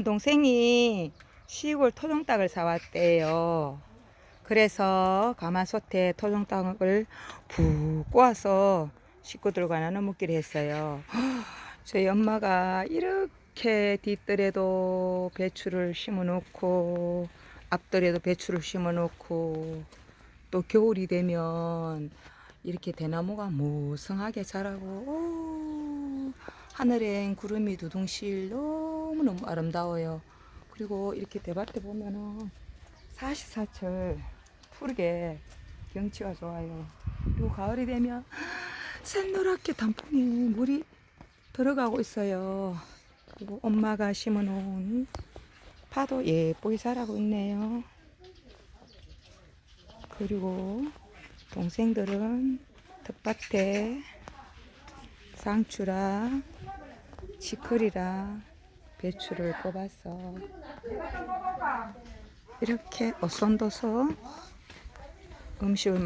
동생이 시골 토종닭을 사왔대요. 그래서 가마솥에 토종닭을 푹 꼬아서 식구들과 나눠 먹기로 했어요. 저희 엄마가 이렇게 뒷뜰에도 배추를 심어 놓고 앞뜰에도 배추를 심어 놓고 또 겨울이 되면 이렇게 대나무가 무성하게 자라고 오, 하늘엔 구름이 두둥실 너무 너무 아름다워요. 그리고 이렇게 대밭에 보면은 사시사철 푸르게 경치가 좋아요. 그리고 가을이 되면 샛노랗게 단풍에 물이 들어가고 있어요. 그리고 엄마가 심어놓은 파도 예쁘게 자라고 있네요. 그리고 동생들은 텃밭에 상추랑 치커리랑 배추를 뽑아서 이렇게 어선도서 음식을